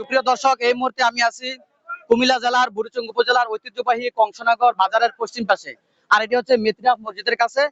সুপ্রিয় দর্শক, এই মুহূর্তে আমি আছি কুমিল্লা জেলার, বুড়িচং উপজেলার ঐতিহ্যবাহী কংসনগর বাজারের পশ্চিম পাশে। আর এটি হচ্ছে মেথিরাফ মসজিদের কাছে।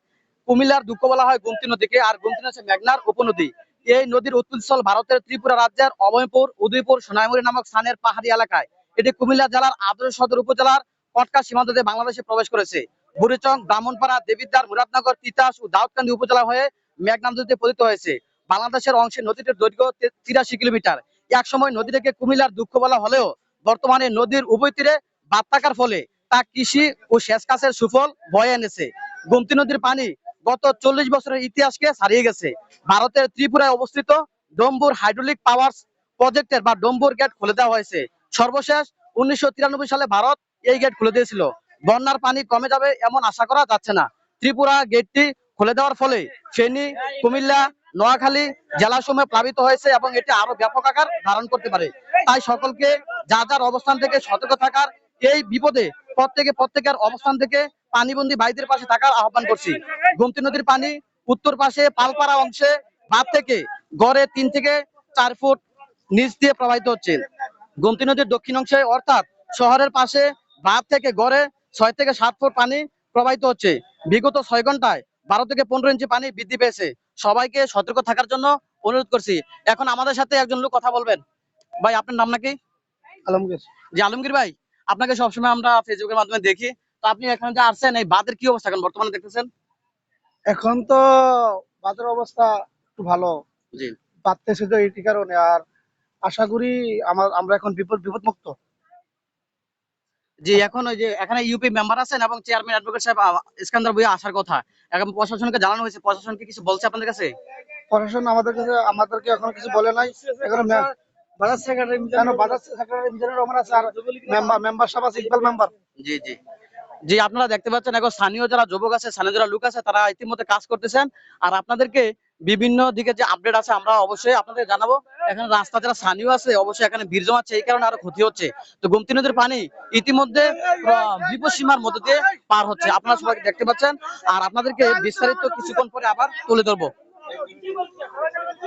কুমিল্লার দুঃখ বলা হয় গুমতি নদীকে, আর গুমতি হচ্ছে মেঘনার উপনদী। এই নদীর উৎপস্থল ভারতের ত্রিপুরা রাজ্যের অভয়পুর উদয়পুর, সোনাইমুড়ি নামক স্থানের পাহাড়ি এলাকায়। এটি কুমিল্লা জেলার আদর্শ সদর উপজেলার কটকা সীমান্ত দিয়ে বাংলাদেশে প্রবেশ করেছে। বুড়িচং, ব্রাহ্মণপাড়া, দেবিদ্বার, মুরাদনগর, তিতাস ও দাউদকান্দি উপজেলা হয়ে মেঘনা নদীতে পতিত হয়েছে। বাংলাদেশের অংশে নদীটির দৈর্ঘ্য তিরাশি কিলোমিটার। এক সময় নদীটিকে কুমিল্লার দুঃখ বলা হলেও বর্তমানে নদীর উভয় তীরে বাদ থাকার ফলে তা কৃষি ও সেচ কাছের সুফল বয়ে এনেছে। গোমতী নদীর পানি গত চল্লিশ বছরের ইতিহাসকে ছাড়িয়ে গেছে। ভারতের ত্রিপুরায় অবস্থিত ডম্বুর হাইড্রোলিক পাওয়ার প্রজেক্টের বা ডম্বুর গেট খুলে দেওয়া হয়েছে। সর্বশেষ উনিশশো তিরানব্বই সালে ভারত এই গেট খুলে দিয়েছিল। বন্যার পানি কমে যাবে এমন আশা করা যাচ্ছে না। ত্রিপুরা গেটটি খুলে দেওয়ার ফলে ফেনী, কুমিল্লা নোয়াখালী জেলাসমূহে প্লাবিত হয়েছে এবং এটি আরও ব্যাপক আকার ধারণ করতে পারে। তাই সকলকে যা যার অবস্থান থেকে সতর্ক থাকার এই বিপদে প্রত্যেকে প্রত্যেকের অবস্থান থেকে পানিবন্দী ভাইদের পাশে থাকার আহ্বান করছি। গোমতী নদীর পানি উত্তর পাশে পালপাড়া অংশে বাদ থেকে গড়ে তিন থেকে চার ফুট নিচ দিয়ে প্রবাহিত হচ্ছে। গোমতী নদীর দক্ষিণ অংশে অর্থাৎ শহরের পাশে বাদ থেকে গড়ে ছয় থেকে সাত ফুট পানি প্রবাহিত হচ্ছে। বিগত ছয় ঘন্টায় বারো থেকে পনেরো ইঞ্চি পানি বৃদ্ধি পেয়েছে। সবাইকে সতর্ক থাকার জন্য অনুরোধ করছি। এখন আমাদের সাথে একজন লোক কথা বলবেন। ভাই আপনার নাম নাকি? আলমগীর। যে আলমগীর ভাই আপনাকে সবসময় আমরা ফেসবুকের মাধ্যমে দেখি। তো আপনি এখানে যে আসছেন এই বাদের কি অবস্থা এখন বর্তমানে দেখতেছেন? এখন তো বাজার অবস্থা একটু ভালো। জি। বাড়তেছে তো এইটি কারণে। আর আশা করি আমার আমরা এখন বিপদ বিপদ মুক্ত জি এখন ওই যে এখানে ইউপি মেম্বার আছেন এবং চেয়ারম্যান অ্যাডভোকেট সাহেব ইস্কান্দার বইয়া আসার কথা। এখন প্রশাসনকে জানানো হয়েছে প্রশাসন কি কিছু বলছে আপনাদের কাছে? প্রশাসন আমাদের কাছে আমাদেরকে এখন কিছু বলে নাই। এখন বাজার সেক্রেটারি কেন বাজার সেক্রেটারি মিজানুর রহমান আছে আর মেম্বার মেম্বার সাহেব আছে ইকবাল মেম্বার জি জি। জি আপনারা দেখতে পাচ্ছেন এখন স্থানীয় যারা যুবক আছে স্থানীয় যারা লোক আছে তারা ইতিমধ্যে কাজ করতেছেন। আর আপনাদেরকে বিভিন্ন দিকে যে আপডেট আছে, আমরা অবশ্যই আপনাদের জানাব। এখানে রাস্তা যারা স্থানীয় আছে, অবশ্যই এখানে ভিড় জমাচ্ছে, এই কারণে আরও ক্ষতি হচ্ছে। তো গোমতী নদীর পানি ইতিমধ্যে বিপদ সীমার মধ্যে দিয়ে পার হচ্ছে। আপনারা সবাই দেখতে পাচ্ছেন। আর আপনাদেরকে বিস্তারিত কিছুক্ষণ পরে আবার তুলে ধরবো।